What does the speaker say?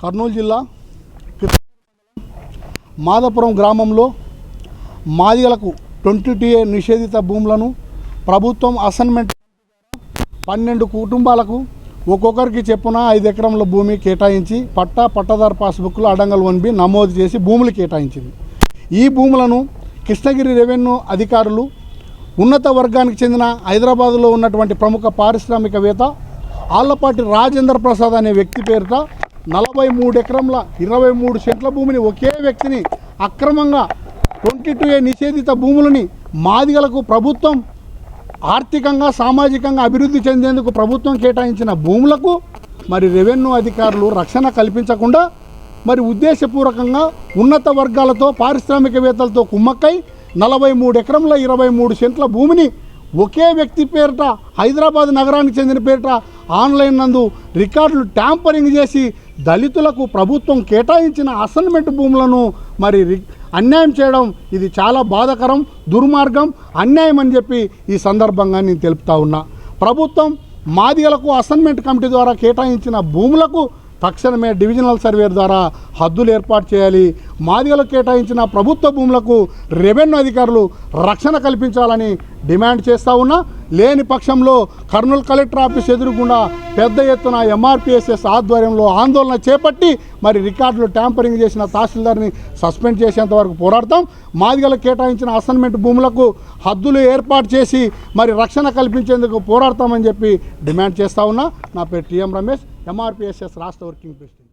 కర్నూలు జిల్లా మాదాపురం గ్రామంలో మాదిగలకు ట్వంటీ టీఏ నిషేధిత భూములను ప్రభుత్వం అసైన్మెంట్ పన్నెండు కుటుంబాలకు ఒక్కొక్కరికి చెప్పున ఐదు ఎకరంల భూమి కేటాయించి పట్టా పట్టదారు పాస్బుక్లో అడంగల్ వన్ బి నమోదు చేసి భూములు కేటాయించింది. ఈ భూములను కృష్ణగిరి రెవెన్యూ అధికారులు ఉన్నత వర్గానికి చెందిన హైదరాబాదులో ఉన్నటువంటి ప్రముఖ పారిశ్రామికవేత్త ఆళ్ళపాటి రాజేంద్ర ప్రసాద్ అనే వ్యక్తి పేరిట నలభై మూడు ఎకరంల ఇరవై మూడు సెంట్ల భూమిని ఒకే వ్యక్తిని అక్రమంగా ట్వంటీ టూ ఏ నిషేధిత భూములని మాదిగలకు ప్రభుత్వం ఆర్థికంగా సామాజికంగా అభివృద్ధి చెందేందుకు ప్రభుత్వం కేటాయించిన భూములకు మరి రెవెన్యూ అధికారులు రక్షణ కల్పించకుండా మరి ఉద్దేశపూర్వకంగా ఉన్నత వర్గాలతో పారిశ్రామికవేత్తలతో కుమ్మక్కై నలభై మూడు ఎకరంల ఇరవై మూడు సెంట్ల భూమిని ఒకే వ్యక్తి పేరిట హైదరాబాద్ నగరానికి చెందిన పేరిట ఆన్లైన్ నందు రికార్డులు ట్యాంపరింగ్ చేసి దళితులకు ప్రభుత్వం కేటాయించిన అసైన్మెంట్ భూములను మరి అన్యాయం చేయడం ఇది చాలా బాధాకరం దుర్మార్గం అన్యాయం అని చెప్పి ఈ సందర్భంగా నేను తెలుపుతా ఉన్నా. ప్రభుత్వం మాదిగలకు అసైన్మెంట్ కమిటీ ద్వారా కేటాయించిన భూములకు తక్షణమే డివిజనల్ సర్వే ద్వారా హద్దులు ఏర్పాటు చేయాలి. మాదిగలకు కేటాయించిన ప్రభుత్వ భూములకు రెవెన్యూ అధికారులు రక్షణ కల్పించాలని డిమాండ్ చేస్తూ ఉన్నా లేని పక్షంలో కర్నూలు కలెక్టర్ ఆఫీస్ ఎదురుగుండా పెద్ద ఎత్తున ఎంఆర్పిఎస్ఎస్ ఆధ్వర్యంలో ఆందోళన చేపట్టి మరి రికార్డులు ట్యాంపరింగ్ చేసిన తహసీల్దార్ని సస్పెండ్ చేసేంత వరకు పోరాడతాం. మాదిగలకు కేటాయించిన అసైన్మెంట్ భూములకు హద్దులు ఏర్పాటు చేసి మరి రక్షణ కల్పించేందుకు పోరాడతామని చెప్పి డిమాండ్ చేస్తా ఉన్నా. నా పేరు టీఎం రమేష్. ఎంఆర్పిఎస్ఎస్ రాష్ట్ర వర్కింగ్ ప్రెసిడెంట్.